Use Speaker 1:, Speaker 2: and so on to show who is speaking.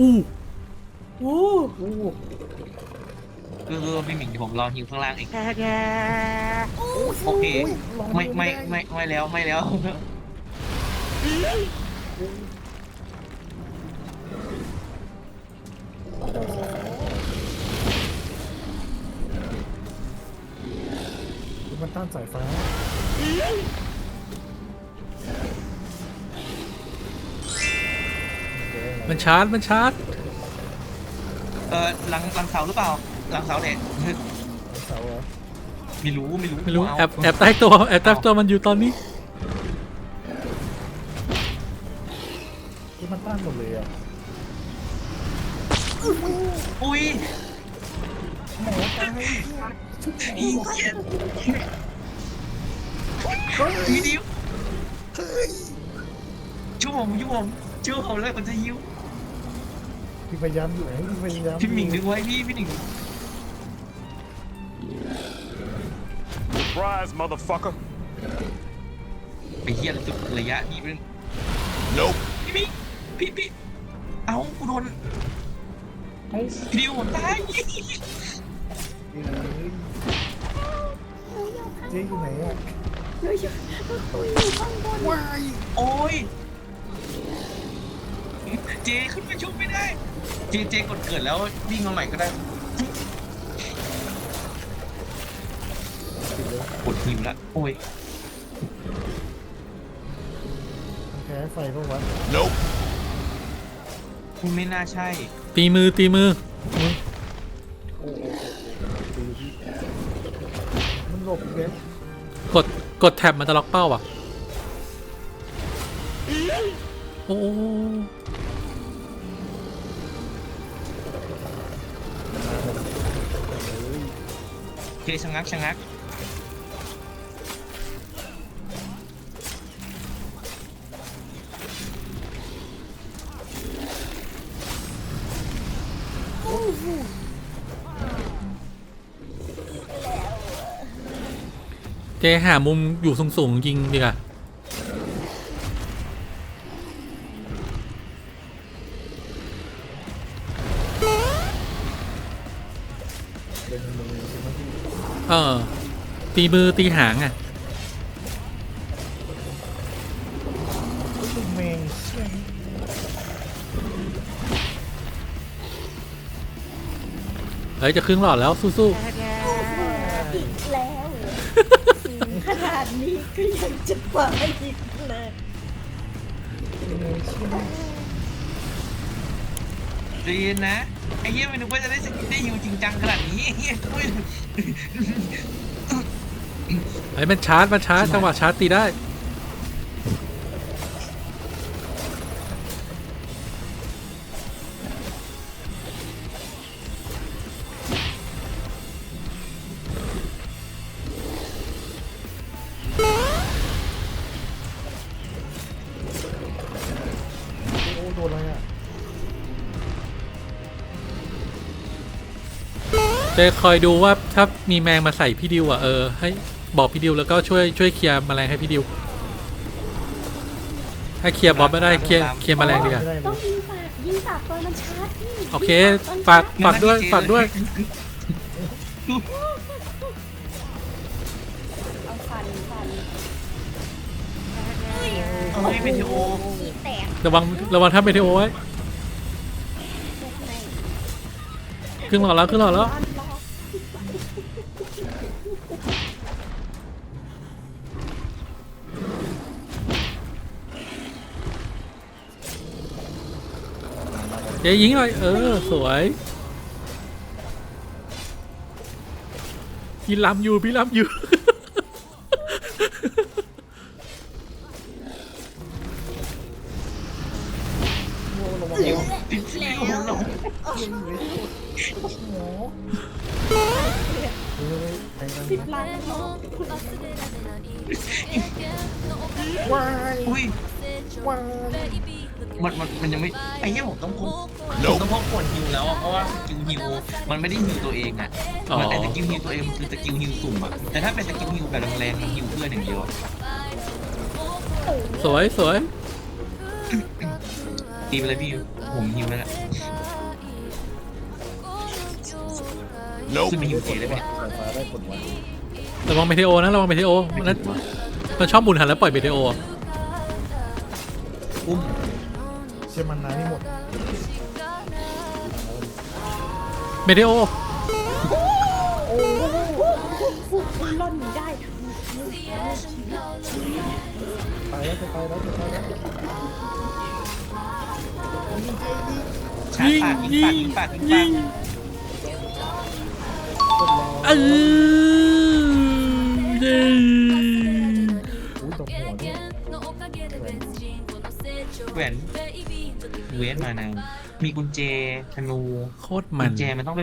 Speaker 1: อู้
Speaker 2: อู้
Speaker 3: อู้
Speaker 2: คือคือพี่หมิงเดี๋ยวผมรอฮิวข้างล่างเอง
Speaker 3: แค่แค่
Speaker 2: โอเค
Speaker 3: ลอง
Speaker 2: ไม่
Speaker 3: ดู
Speaker 2: ไม่
Speaker 3: ด้
Speaker 2: ไม่ไม่แล้วไม่แล้ว
Speaker 3: มันต้านสายฟ้า
Speaker 1: มันชาร์จ มันชาร์จ
Speaker 2: เออหลังหลังเสาหรือเปล่า หลังเสาเนี่ย
Speaker 3: เสาเหรอ
Speaker 2: ไม่รู้ไม่รู้
Speaker 1: ไม่รู้
Speaker 2: เา
Speaker 1: แอบ แอบใต้ตัว แอบใต้ตัวมันอยู่ตอนนี้
Speaker 3: ที่มันต้านหมดเลยอะ
Speaker 2: อุ้ย
Speaker 3: หมอตาย
Speaker 2: อีเหี้ยมีดิวช่วยผมช่วยผมช่วยผมแล้วผมจะฮิว
Speaker 3: พี่พยายามอยู่ไหนพี่พยายาม
Speaker 2: พี่หมิงดึงไว้พี่พี่หมิง
Speaker 4: Surprise, motherfucker.
Speaker 2: ไอ้เหี้ยจุดระยะนี้เป็น
Speaker 4: Nope.
Speaker 2: พี่หมิงพี่พี่เอ้ากูโดน
Speaker 3: เอ้ย
Speaker 2: พี่ดิวผมตาย
Speaker 3: เจ๊อยู่ไหนอะ
Speaker 5: เดี๋ยวอยู่ตุยอยู่ข้างบน
Speaker 3: ว้าย
Speaker 2: โอ้ย เจขึ้นมาชุบไม่ได้ เจเจกดเกิดแล้ววิ่งมาใหม่ก็ได้กดหิวละโอ้ย
Speaker 3: แพ้ไฟปะวะ
Speaker 4: Nope.
Speaker 2: ไม่น่าใช่
Speaker 1: ตีมือตีมือ
Speaker 3: มันหลบอีกแล้ว
Speaker 1: กดกดแท็บมันจะล็อกเป้าอะโอ้
Speaker 2: เจชะงักชะงัก
Speaker 1: เจหามุมอยู่สูงๆยิงดีกว่า
Speaker 3: เอ
Speaker 1: อ ตีมือตีหางอะ
Speaker 3: ลูกแมงใช่ไหม
Speaker 1: เฮ้ยจะครึ่งหลอดแล้วสู้
Speaker 5: อีกแล้วขนาดนี้ก็ยังจะไปอีกเลย
Speaker 3: ใช่ไหม
Speaker 2: เรียนนะไอ้เหี้ยไม่นึกว่าจะได้สกิลได้ฮิวจริงจังขนาดนี้เหี้ยอุ้ย
Speaker 1: ๆเฮ้ยมันชาร์จมันชาร์จจังหวะชาร์จตีได้
Speaker 3: โอ้โดนอะไรอะ
Speaker 1: เจคอยดูว่าถ้ามีแมงมาใส่พี่ดิวอะเออให้บอกพี่ดิวแล้วก็ช่วยช่วยเคลียร์แมลงให้พี่ดิวให้เคลียร์บอสไม่ได้เคลียร์เคลียร์แมลงดีกว่า
Speaker 3: ไม่ได้เล
Speaker 5: ต้อง
Speaker 3: ย
Speaker 5: ยิงฝากยิงฝากตอนมันชาร์จพี่
Speaker 1: โอเค
Speaker 5: ยิงตอน
Speaker 1: ฝาก
Speaker 5: ชร์จ
Speaker 1: ฝากด้วยฝากด้วย
Speaker 5: เอาฟันฟัน
Speaker 2: เอ้ยเป็นโอ
Speaker 5: มีแตก
Speaker 1: ระวังระวังถ้าเมเทโอไว้
Speaker 5: ทุกใน
Speaker 1: ครึ่งหลอดแล้วครึ่งหลอดแล้ว
Speaker 5: บ้านล็อก
Speaker 1: เจ๊ยิงหน่อย เออ สวยพี่ลำอยู่พี่ลำอยู่
Speaker 2: ฮิวฮิวลง
Speaker 3: หมอเฮ้ยไปกัน
Speaker 5: สิบ
Speaker 3: นะ
Speaker 5: ล้านล็อก
Speaker 3: ว้าย
Speaker 2: อุ้ย
Speaker 3: ว้าย
Speaker 2: มันมันมันยังไม่ไอ้เหี้ยผมต้องพกผมต้องพกกดฮิวแล้วอะเพราะว่าสกิลฮิวมันไม่ได้ฮิวตัวเองอะ
Speaker 1: อ๋อ
Speaker 2: มันไอ้สกิลฮิวตัวเองมันคือสกิลฮิวสุ่มอะแต่ถ้าเป็นสกิลฮิวแบบแรงๆมันฮิวเพื่อนอย่างเดียวอะ
Speaker 1: สวยสวย
Speaker 2: ตีไปเลยพี่ผมฮิวแล้วแหละ
Speaker 4: Nope.
Speaker 2: ขึ้นไปฮิวเจได้ไหม
Speaker 3: สายฟ้าได้ผลไว
Speaker 1: ระวังเมเทโอนะระวังเมเทโอมันนั้นมันชอบหมุนหันแล้วปล่อยเมเทโอ
Speaker 2: อุ้ม
Speaker 3: เชื่อมันนานี่หมด
Speaker 1: เมเทโอ
Speaker 5: โอ้โหล่อนได้
Speaker 3: ไปแล้วจะไปแล้วจะไปแล้ว
Speaker 2: ชาร์จปากยิงปากยิงปากยิงปาก
Speaker 1: เออเย้
Speaker 3: อุ้ยตรงหัวด้วย
Speaker 2: แหวน เวสมานานมีกุญแจธนู
Speaker 1: โคตรมั
Speaker 2: กุ
Speaker 1: น
Speaker 2: ญแจมันต้องไป